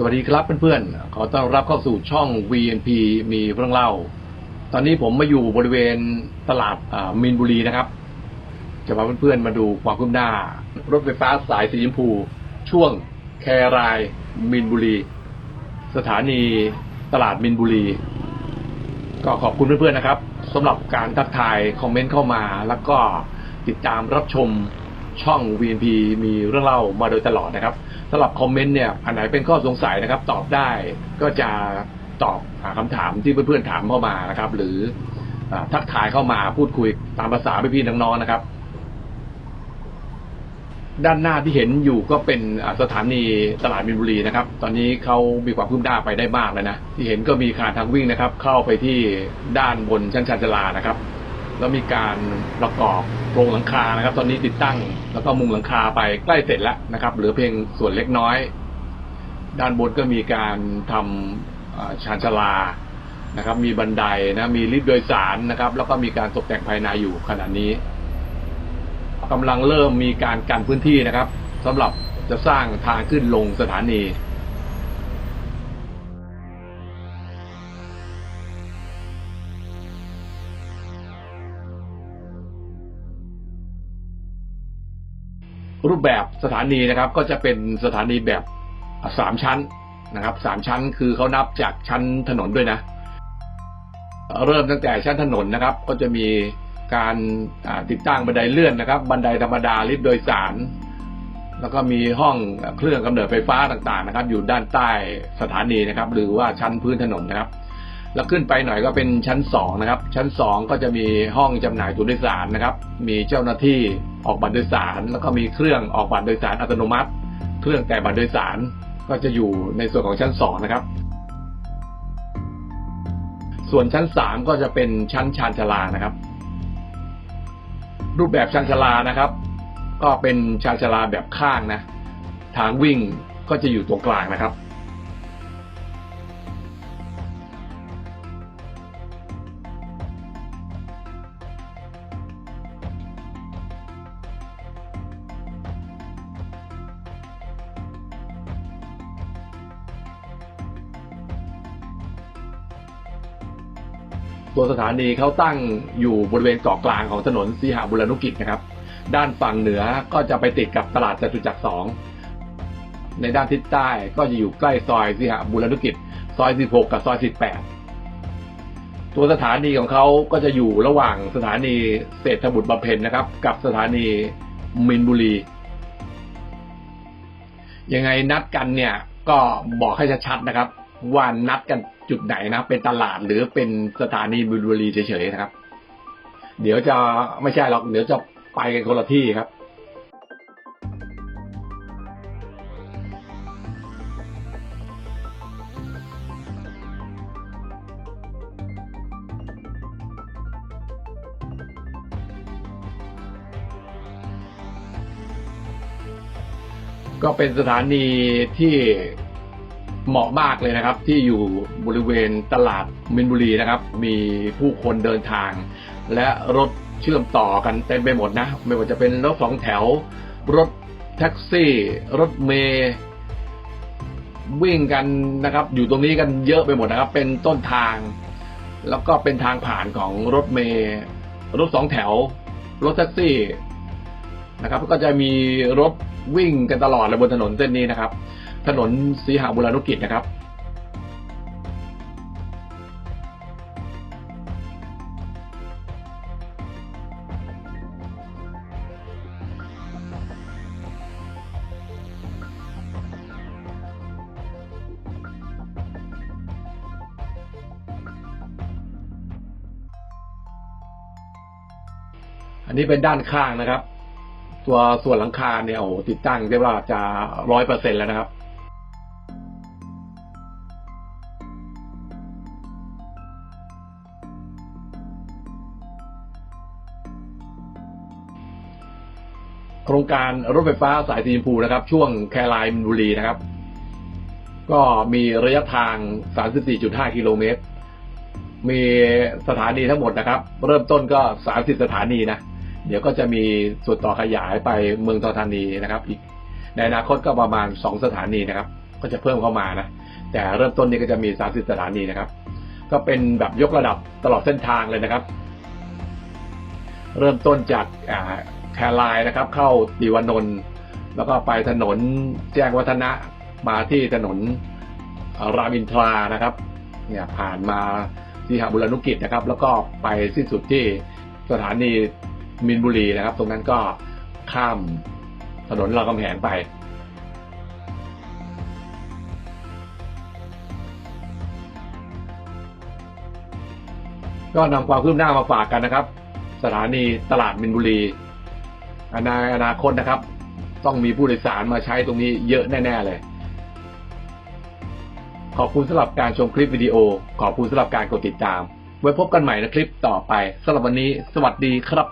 สวัสดีครับเพื่อนๆ ขอต้อนรับเข้าสู่ช่อง VNP มีเรื่องเล่า ตอนนี้ผมมาอยู่บริเวณตลาดมีนบุรีนะครับ จะพาเพื่อนๆมาดูความคืบหน้า รถไฟฟ้าสายสีชมพู ช่วงแครายมีนบุรี สถานีตลาดมีนบุรี ก็ขอบคุณเพื่อนๆนะครับสำหรับการทักทายคอมเมนต์เข้ามา แล้วก็ติดตามรับชม ช่อง VNP มีเรื่องเล่ามาโดยตลอดนะครับสำหรับคอมเมนต์เนี่ยอันไหนเป็นข้อสงสัยนะครับ ตอบได้ก็จะตอบอาคำถามที่เพื่อนๆถามเข้ามานะครับ หรืออทักทายเข้ามาพูดคุยตามภาษาพี่ๆน้องๆนะครับ ด้านหน้าที่เห็นอยู่ก็เป็นสถานีตลาดมินบุรีนะครับ ตอนนี้เขามีความคืบหน้าไปได้มากแล้วนะที่เห็นก็มีคานทางวิ่งนะครับ เข้าไปที่ด้านบนชั้นชานชาลานะครับ แล้วมีการประกอบโครงหลังคานะครับ ตอนนี้ติดตั้งแล้วก็มุงหลังคาไปใกล้เสร็จแล้วนะครับ เหลือเพียงส่วนเล็กน้อย ด้านบนก็มีการทำชานชลานะครับ มีบันไดนะมีลิฟต์โดยสารนะครับ แล้วก็มีการตกแต่งภายในอยู่ขณะนี้กำลังเริ่มมีการกันพื้นที่นะครับสำหรับจะสร้างทางขึ้นลงสถานี รูปแบบสถานีนะครับ ก็จะเป็นสถานีแบบสามชั้นนะครับสามชั้นคือเขานับจากชั้นถนนด้วยนะ เริ่มตั้งแต่ชั้นถนนนะครับ ก็จะมีการติดตั้งบันไดเลื่อนนะครับ บันไดธรรมดาลิฟต์โดยสาร แล้วก็มีห้องเครื่องกำเนิดไฟฟ้าต่างๆนะครับ อยู่ด้านใต้สถานีนะครับ หรือว่าชั้นพื้นถนนนะครับ แล้วขึ้นไปหน่อยก็เป็นชั้นสองนะครับ ชั้นสองก็จะมีห้องจำหน่ายตั๋วโดยสารนะครับ มีเจ้าหน้าที่ ออกบัตรโดยสาร แล้วก็มีเครื่องออกบัตรโดยสารอัตโนมัติ เครื่องแต่บัตรโดยสารก็จะอยู่ในส่วนของชั้นสองนะครับ ส่วนชั้นสามก็จะเป็นชั้นชานชาลานะครับ รูปแบบชานชาลานะครับ ก็เป็นชานชาลาแบบข้างนะ ทางวิ่งก็จะอยู่ตรงกลางนะครับ ตัวสถานีเขาตั้งอยู่บริเวณเกาะกลางของถนนสีหบุรณุกิจนะครับ ด้านฝั่งเหนือก็จะไปติดกับตลาดจตุจักรสองในด้านทิศใต้ก็จะอยู่ใกล้ซอยสีหบุรณุกิจ ซอย 16 กับซอย 18 ตัวสถานีของเขาก็จะอยู่ระหว่างสถานีเศรษฐบุตรบำเพ็ญนะครับ กับสถานีมินบุรี ยังไงนัดกันเนี่ยก็บอกให้ชัดๆนะครับ ว่านัดกันจุดไหนนะเป็นตลาดหรือเป็นสถานีบุรีเฉยๆนะครับ เดี๋ยวจะไม่ใช่หรอกเดี๋ยวจะไปกันคนละที่ครับก็เป็นสถานีที่ เหมาะมากเลยนะครับ ที่อยู่บริเวณตลาดมินบุรีนะครับ มีผู้คนเดินทาง และรถเชื่อมต่อกันเต็มไปหมดนะ ไม่ว่าจะเป็นรถสองแถว รถแท็กซี่ รถเมย์วิ่งกันนะครับ อยู่ตรงนี้กันเยอะไปหมดนะครับ เป็นต้นทาง แล้วก็เป็นทางผ่านของรถเมย์รถสองแถว รถแท็กซี่นะครับ ก็จะมีรถวิ่งกันตลอดเลยบนถนนเส้นนี้นะครับ ถนนสีหบุรณุกิจนะครับอันนี้เป็นด้านข้างนะครับ ตัวส่วนหลังคาเนี่ยโอ้โหติดตั้งเรียกว่าจะร้อยเปอร์เซ็นแล้วนะครับ โครงการรถไฟฟ้าสายสีชมพูนะครับ ช่วงแครายมินบุรีนะครับ ก็มีระยะทาง 34.5 กิโลเมตร มีสถานีทั้งหมดนะครับ เริ่มต้นก็ 30 สถานีนะ เดี๋ยวก็จะมีส่วนต่อขยายไปเมืองทองธานีนะครับ อีกในอนาคตก็ประมาณ 2 สถานีนะครับ ก็จะเพิ่มเข้ามานะ แต่เริ่มต้นนี้ก็จะมี 30 สถานีนะครับ ก็เป็นแบบยกระดับตลอดเส้นทางเลยนะครับ เริ่มต้นจากอ่า แครายนะครับ เข้าติวานนท์แล้วก็ไปถนนแจ้งวัฒนะมาที่ถนนรามอินทรานะครับ เนี่ยผ่านมาที่หาบุรณุกิจนะครับ แล้วก็ไปสิ้นสุดที่สถานีมินบุรีนะครับ ตรงนั้นก็ข้ามถนนรามคำแหงไปก็นำความคืบหน้ามาฝากกันนะครับ สถานีตลาดมินบุรี อนาอนาคตนะครับ ต้องมีผู้โดยสารมาใช้ตรงนี้เยอะแน่ ๆ เลย ขอบคุณสำหรับการชมคลิปวิดีโอ ขอบคุณสำหรับการกดติดตาม ไว้พบกันใหม่ในคลิปต่อไปสำหรับวันนี้ สวัสดีครับ